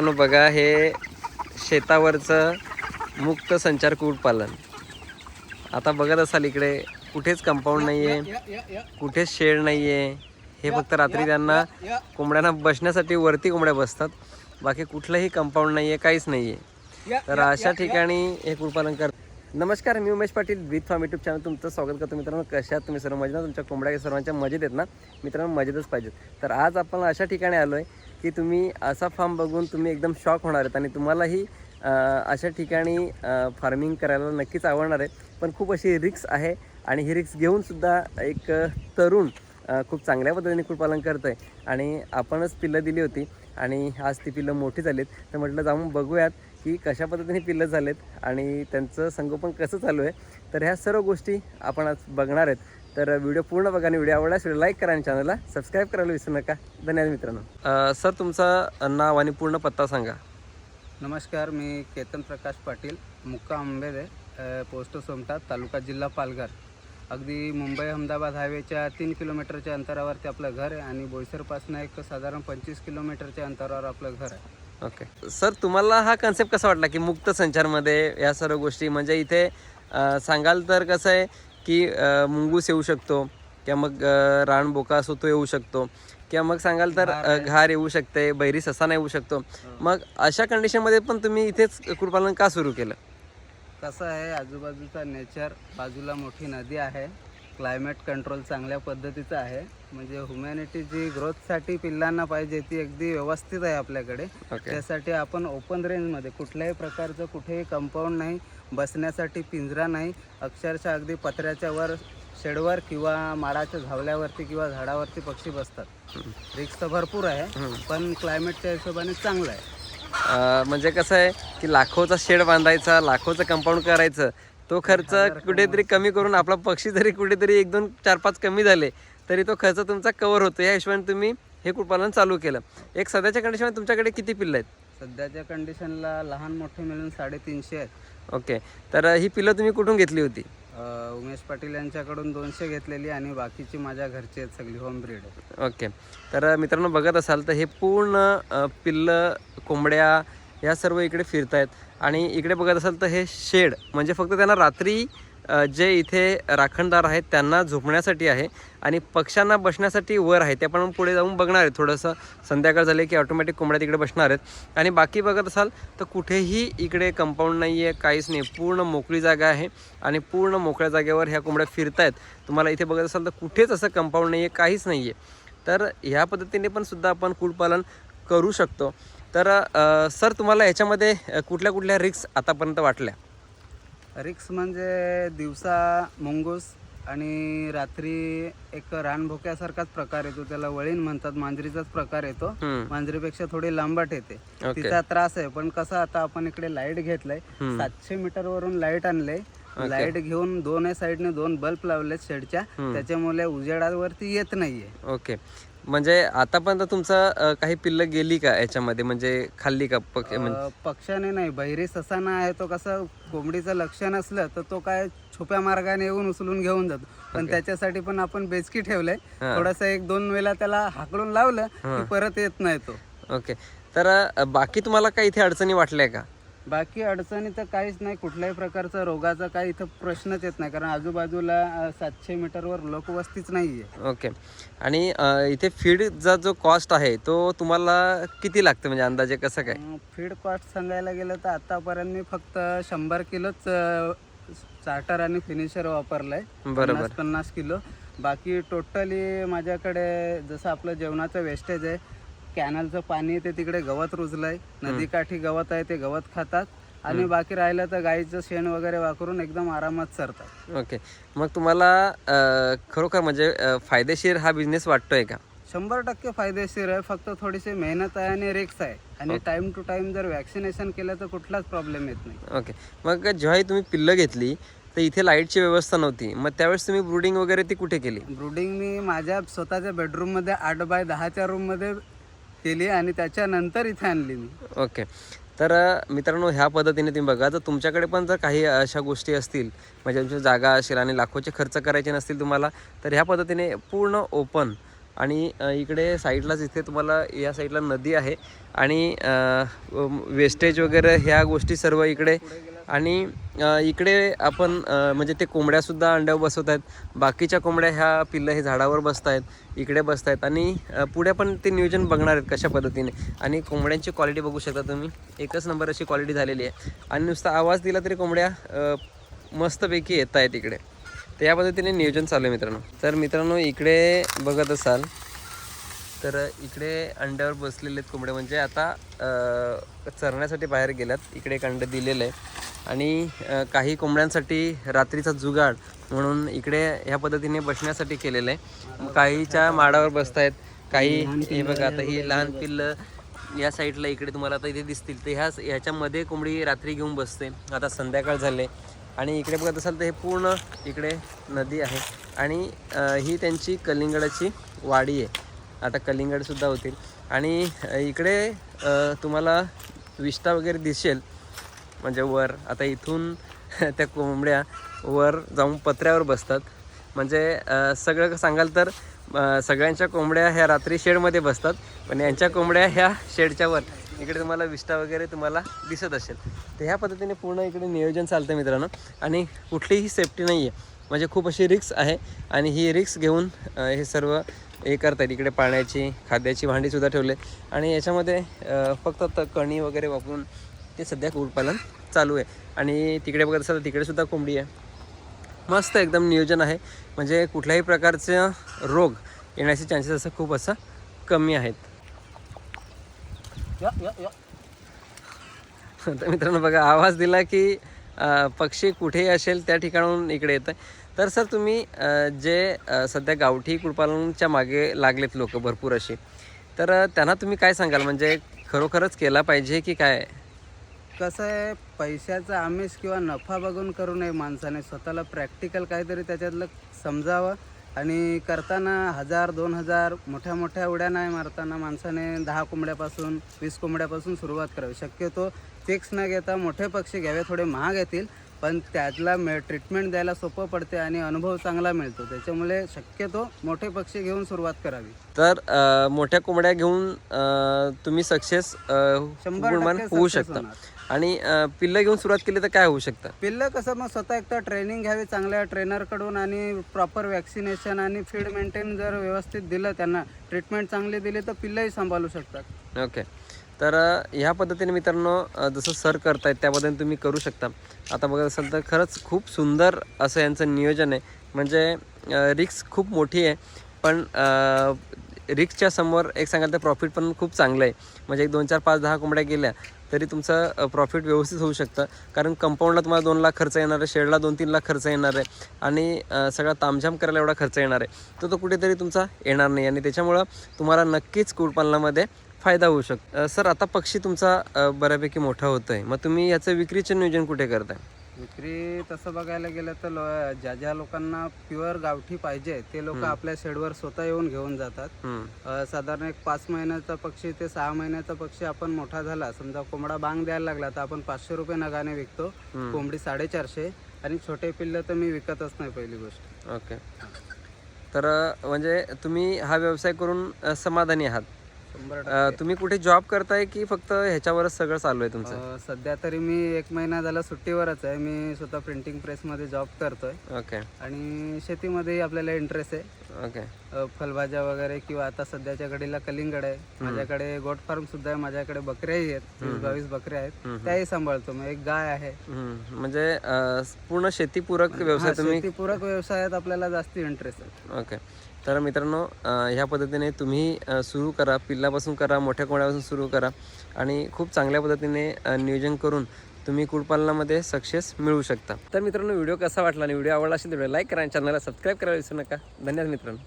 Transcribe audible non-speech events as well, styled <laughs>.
मित्रांनो बघा हे शेतावरचं मुक्त संचार कुक्कुटपालन. आता बघत असाल इकडे कुठेच कंपाऊंड नाही आहे कुठेच शेड नाही आहे हे फक्त रात्री त्यांना कोंबड्यांना बसण्यासाठी वरती कोंबड्या बसतात. बाकी कुठलंही कंपाऊंड नाही आहे काहीच नाही आहे तर अशा ठिकाणी हे कुक्कुटपालन कर नमस्कार मी Umesh Patil with farm YouTube channel तुमचं स्वागत करतो मित्रांनो. कशा तुम्ही सर्व? मजेत ना? तुमच्या कोंबड्या सर्वांच्या मजेत आहेत ना? मित्रांनो मजेतच पाहिजेत. तर आज आपण अशा ठिकाणी आलो आहे की तुम्ही असा फार्म बघून तुम्ही एकदम शॉक होणार आहेत आणि तुम्हालाही अशा ठिकाणी फार्मिंग करायला नक्कीच आवडणार आहे पण खूप अशी रिक्स आहे आणि ही रिक्स घेऊनसुद्धा एक तरुण खूप चांगल्या पद्धतीने कुक्कुटपालन करत आहे आणि आपणच पिल्लं दिली होती आणि आज ती पिल्लं मोठी झालीत. तर म्हटलं जाऊन बघूयात की कशा पद्धतीने पिल्लं झालेत आणि त्यांचं संगोपन कसं चालू आहे. तर ह्या सर्व गोष्टी आपण आज बघणार आहेत. तर व्हिडिओ पूर्ण बघा आणि व्हिडिओ आवडल्यास व्हिडिओ लाईक करा आणि चॅनलला सबस्क्राईब करायला विसरू नका. धन्यवाद मित्रांनो. सर तुमचं नाव आणि पूर्ण पत्ता सांगा. नमस्कार मी केतन प्रकाश पाटील मुक्काम आंबेदे पोस्ट सोमटा तालुका जिल्हा पालघर. अगदी मुंबई अहमदाबाद हायवेच्या तीन किलोमीटरच्या अंतरावरती आपलं घर आहे आणि बोईसरपासून एक साधारण पंचवीस किलोमीटरच्या अंतरावर आपलं घर आहे. ओके सर तुम्हाला हा कन्सेप्ट कसा वाटला की मुक्त संचारमध्ये या सर्व गोष्टी? म्हणजे इथे सांगाल तर कसं आहे की मुंगूस येऊ शकतो किंवा मग रानबोका असो तो येऊ शकतो किंवा मग सांगाल तर घार येऊ शकते बैरी ससाना येऊ शकतो. मग अशा कंडिशनमध्ये पण तुम्ही इथेच कुक्कुटपालन का सुरू केलं? कसं आहे आजूबाजूचा नेचर बाजूला मोठी नदी आहे. क्लायमेट कंट्रोल चांगल्या पद्धतीचं आहे. म्हणजे ह्युमॅनिटी जी ग्रोथसाठी पिल्लांना पाहिजे ती अगदी व्यवस्थित आहे आपल्याकडे. त्यासाठी आपण ओपन रेंजमध्ये कुठल्याही प्रकारचं कुठेही कंपाऊंड नाही बसण्यासाठी पिंजरा नाही अक्षरशः अगदी पत्र्याच्या वर शेडवर किंवा माडाच्या झावल्यावरती किंवा झाडावरती पक्षी बसतात. रिक्स तर भरपूर आहे पण क्लायमेटच्या हिशोबाने चांगलं आहे. म्हणजे कसं आहे की लाखोचा शेड बांधायचा लाखोचं कंपाऊंड करायचं तो खर्च कुठेतरी कमी करून आपला पक्षी जरी कुठेतरी एक दोन चार पाच कमी झाले तरी तो खर्च तुमचा कव्हर होतो. या हिशोबाने तुम्ही हे कुक्कुटपालन चालू केलं. एक सध्याच्या कंडिशनमध्ये तुमच्याकडे किती पिल्लं आहेत? सध्याच्या कंडिशनला लहान मोठे मिळून साडेतीनशे आहेत. ओके. तर ही पिल्लं तुम्ही कुठून घेतली होती? उमेश पाटील यांच्याकडून दोनशे घेतलेली आणि बाकीची माझ्या घरची आहेत सगळी होम ब्रीड ओके. तर मित्रांनो बघत असाल तर हे पूर्ण पिल्लं कोंबड्या या सर्व इकडे फिरतायत. आणि इकडे बघत असाल तर हे शेड म्हणजे फक्त त्यांना रात्री जे इथे राखणदार आहेत त्यांना झोपण्यासाठी आहे आणि पक्ष्यांना बसण्यासाठी वर आहे. ते पण पुढे जाऊन बघणार आहे थोडंसं संध्याकाळ झाले की ऑटोमॅटिक कोंबड्या तिकडे बसणार आहेत. आणि बाकी बघत असाल तर कुठेही इकडे कंपाऊंड नाही आहे काहीच नाही. पूर्ण मोकळी जागा आहे आणि पूर्ण मोकळ्या जागेवर ह्या कोंबड्या फिरतायत. तुम्हाला इथे बघत असाल तर कुठेच असं कंपाऊंड नाही आहे काहीच नाही आहे तर ह्या पद्धतीने पण सुद्धा आपण कुक्कुटपालन करू शकतो. तर सर तुम्हाला याच्यामध्ये कुठल्या कुठल्या रिक्स आतापर्यंत वाटल्या? रिक्स म्हणजे दिवसा मुंगूस आणि रात्री एक रानभोक्यासारखाच प्रकार येतो. त्याला वळीण म्हणतात मांजरीचाच प्रकार येतो. मांजरीपेक्षा थोडी लांबट येते. तिचा त्रास आहे पण कसं आता आपण इकडे लाइट घेतलाय. सातशे मीटर वरून लाइट आणले लाइट घेऊन दोन साईडने दोन बल्ब लावले शेडच्या. त्याच्यामुळे उजेडावरती येत नाहीये. ओके. म्हणजे आतापर्यंत तुमचं काही पिल्लं गेली का याच्यामध्ये? म्हणजे खाल्ली का पक म्हणजे? पक्षाने नाही बहिरी ससाना आहे तो कसं कोंबडीचं लक्ष नसलं तर तो काय छुप्या मार्गाने येऊन उचलून घेऊन जातो. पण त्याच्यासाठी पण आपण बेचकी ठेवलंय. थोडस एक दोन वेळा त्याला हाकलून लावलं की परत येत नाही तो. ओके. तर बाकी तुम्हाला काही इथे अडचणी वाटल्या का? बाकी अडचणी तर काहीच नाही. कुठल्याही प्रकारचा रोगाचा काही इथं प्रश्नच येत नाही. कारण आजूबाजूला सातशे मीटरवर लोकवस्तीच नाहीये. ओके. आणि अ, इथे फीडचा जो कॉस्ट आहे तो तुम्हाला किती लागतं? म्हणजे अंदाजे कसं काय? फीड कॉस्ट सांगायला गेलं तर आतापर्यंत मी फक्त शंभर किलोच स्टार्टर आणि फिनिशर वापरलंय. बरोबर. पन्नास पन्नास किलो. बाकी टोटली माझ्याकडे जसं आपलं जेवणाचं वेस्टेज आहे कॅनलचं पाणी ते तिकडे गवत रुजलंय. नदीकाठी गवत आहे ते गवत खातात. आणि बाकी राहिलं तर गाईचं शेण वगैरे वापरून एकदम आरामात सरतात ओके. मग तुम्हाला खरोखर म्हणजे फायदेशीर हा बिझनेस वाटतोय का? शंभर टक्के फायदेशीर आहे. फक्त थोडीशी मेहनत आहे आणि रिक्स आहे. आणि टाइम टू टाइम जर वॅक्सिनेशन केलं तर कुठलाच प्रॉब्लेम येत नाही. ओके. मग जेव्हा तुम्ही पिल्लं घेतली तर इथे लाईटची व्यवस्था नव्हती. मग त्यावेळेस तुम्ही ब्रुडिंग वगैरे ती कुठे केली? ब्रुडिंग मी माझ्या स्वतःच्या बेडरूममध्ये आठ बाय दहाच्या रूममध्ये केली आणि त्याच्यानंतर इथे आणली मी. ओके. तर मित्रांनो ह्या पद्धतीने तुम्ही बघा जर तुमच्याकडे पण जर काही अशा गोष्टी असतील म्हणजे तुमची जागा असेल आणि लाखोचे खर्च करायचे नसतील तुम्हाला तर ह्या पद्धतीने पूर्ण ओपन आणि इकडे साईडलाच इथे तुम्हाला या साईडला नदी आहे आणि वेस्टेज वगैरे ह्या गोष्टी सर्व इकडे आणि इकडे आपण म्हणजे ते कोंबड्यासुद्धा अंड्यावर बसवत आहेत. बाकीच्या कोंबड्या ह्या पिल्लं हे झाडावर बसत आहेत इकडे बसत आहेत आणि पुढे पण ते नियोजन बघणार आहेत कशा पद्धतीने. आणि कोंबड्यांची क्वालिटी बघू शकता तुम्ही. एकच नंबर अशी क्वालिटी झालेली आहे. आणि नुसता आवाज दिला तरी कोंबड्या मस्तपैकी येत आहेत इकडे. तर या पद्धतीने नियोजन चालू आहे मित्रांनो. तर मित्रांनो इकडे बघत असाल तर इकडे अंड्यावर बसलेले आहेत कोंबड्या. म्हणजे आता चरण्यासाठी बाहेर गेल्यात. इकडे एक अंडं दिलेलं आहे. आणि काही कोंबड्यांसाठी रात्रीचा जुगाड म्हणून इकडे ह्या पद्धतीने बसण्यासाठी केलेलं आहे. काहीच्या माडावर बसतायत. काही हे बघा आता ही लहान पिल्लं या साईडला इकडे तुम्हाला आता इथे दिसतील. तर ह्या ह्याच्यामध्ये कोंबडी रात्री घेऊन बसते. आता संध्याकाळ झाले. आणि इकडे बघत असाल तर हे पूर्ण इकडे नदी आहे. आणि ही त्यांची कलिंगडाची वाडी आहे. आता कलिंगडसुद्धा होतील. आणि इकडे तुम्हाला विष्टा वगैरे दिसेल. म्हणजे वर आता इथून <laughs> त्या कोंबड्या वर जाऊन पत्र्यावर बसतात. म्हणजे सगळं सांगाल तर सगळ्यांच्या कोंबड्या ह्या रात्री शेडमध्ये बसतात. पण यांच्या कोंबड्या ह्या शेडच्या वर. इकडे तुम्हाला विष्टा वगैरे तुम्हाला दिसत असेल. तर ह्या पद्धतीने पूर्ण इकडे नियोजन चालतं मित्रांनो. आणि कुठलीही सेफ्टी नाही आहे म्हणजे खूप अशी रिक्स आहे. आणि ही रिक्स घेऊन हे सर्व हे करतात इकडे पाण्याची खाद्याची भांडीसुद्धा ठेवले. आणि याच्यामध्ये फक्त त कणी वगैरे वापरून ते सध्या कुक्कुटपालन चालू आहे. आणि तिकडे बघत असाल तर तिकडे सुद्धा कोंबडी आहे. मस्त एकदम नियोजन आहे. म्हणजे कुठल्याही प्रकारचं रोग येण्याचे चान्सेस असं खूप असं कमी आहेत. या, या, या. तर मित्रांनो बघा आवाज दिला की पक्षी कुठेही असेल त्या ठिकाणाहून इकडे येतं तर सर तुम्ही जे सध्या गावठी कुळपालनच्या मागे लागलेत लोक भरपूर असे तर त्यांना तुम्ही काय सांगाल? म्हणजे खरोखरच केला पाहिजे की काय? कसं आहे पैशाचा आमिष किंवा नफा बघून करू नये माणसाने. स्वतःला प्रॅक्टिकल काहीतरी त्याच्यातलं समजावं आणि करताना हजार दोन हजार मोठ्या मोठ्या उड्या नाही मारताना माणसाने दहा कोंबड्यापासून वीस कोंबड्यापासून सुरुवात करावी. शक्यतो फिक्स न घेता मोठे पक्षी घ्यावे थोडे महाग येतील. पण त्यातला मे ट्रीटमेंट द्यायला सोपं पडते आणि अनुभव चांगला मिळतो. त्याच्यामुळे शक्यतो मोठे पक्षी घेऊन सुरुवात करावी. तर अ, मोठ्या कोंबड्या घेऊन अ, तुम्ही सक्सेस शंभर टक्के होऊ success शकता. होणार. आणि अ, पिल्लं घेऊन सुरुवात केली तर काय होऊ शकतं? पिल्लं कसं मग स्वतः एकदा ट्रेनिंग घ्यावी चांगल्या ट्रेनरकडून आणि प्रॉपर वॅक्सिनेशन आणि फीड मेंटेन जर व्यवस्थित दिलं त्यांना ट्रीटमेंट चांगली दिली तर पिल्लंही सांभाळू शकतात. ओके तर ह्या पद्धतीने मित्रांनो जसं सर करतायत त्या पद्धतीने तुम्ही करू शकता. आता बघत असाल तर खरंच खूप सुंदर असं यांचं नियोजन आहे. म्हणजे रिक्स खूप मोठी आहे पण रिक्सच्या समोर एक सांगाल तर प्रॉफिट पण खूप चांगलं आहे. म्हणजे एक दोन चार पाच दहा कोंबड्या गेल्या तरी तुमचं प्रॉफिट व्यवस्थित होऊ शकतं. कारण कंपाऊंडला तुम्हाला दोन लाख खर्च येणार आहे शेडला दोन तीन लाख खर्च येणार आहे आणि सगळा तामझाम करायला एवढा खर्च येणार आहे. तर तो कुठेतरी तुमचा येणार नाही आणि त्याच्यामुळं तुम्हाला नक्कीच कुक्कुटपालनामध्ये फायदा होऊ शकतो सर आता पक्षी तुमचा बऱ्यापैकी मोठा होतो आहे मग तुम्ही याचं विक्रीचं नियोजन कुठे करताय? विक्री तसं बघायला गेलं तर लो ज्या ज्या लोकांना प्युअर गावठी पाहिजे ते लोक आपल्या शेडवर स्वतः येऊन घेऊन जातात. साधारण एक पाच महिन्याचा पक्षी ते सहा महिन्याचा पक्षी आपण मोठा झाला समजा कोंबडा बांग द्यायला लागला तर आपण पाचशे रुपये नगाने विकतो. कोंबडी साडेचारशे आणि छोटे पिल्लं तर मी विकतच नाही पहिली गोष्ट. ओके. तर म्हणजे तुम्ही हा व्यवसाय करून समाधानी आहात? अ, तुम्ही कुठे जॉब करताय की फक्त ह्याच्यावरच सगळं चालू आहे तुमचं? अ, सध्या तरी मी एक महिना झाला सुट्टीवरच आहे. मी स्वतः प्रिंटिंग प्रेसमध्ये जॉब करतोय. ओके. आणि शेतीमध्येही आपल्याला इंटरेस्ट आहे. ओके. अ, फळभाज्या वगैरे किंवा आता सध्याच्या घडीला कलिंगड आहे. माझ्याकडे गोट फार्म सुद्धा आहे. माझ्याकडे बकऱ्याही आहेत. वीस बावीस बकऱ्या आहेत. त्याही सांभाळतो मग एक गाय आहे. हम्म, म्हणजे अ, पूर्ण शेतीपूरक व्यवसाय तुम्ही शेतीपूरक व्यवसायात आपल्याला जास्ती इंटरेस्ट आहे. ओके. तर मित्रांनो ह्या पद्धतीने तुम्ही सुरू करा. पिल्लापासून करा मोठ्या कोंबड्यापासून सुरू करा आणि खूप चांगल्या पद्धतीने नियोजन करून तुम्ही कुडपालनामध्ये सक्सेस मिळवू शकता. तर मित्रांनो व्हिडिओ कसा वाटला आणि व्हिडिओ आवडला असेल तर लाईक करा आणि चॅनलला सबस्क्राईब करायला विसरू नका. धन्यवाद मित्रांनो.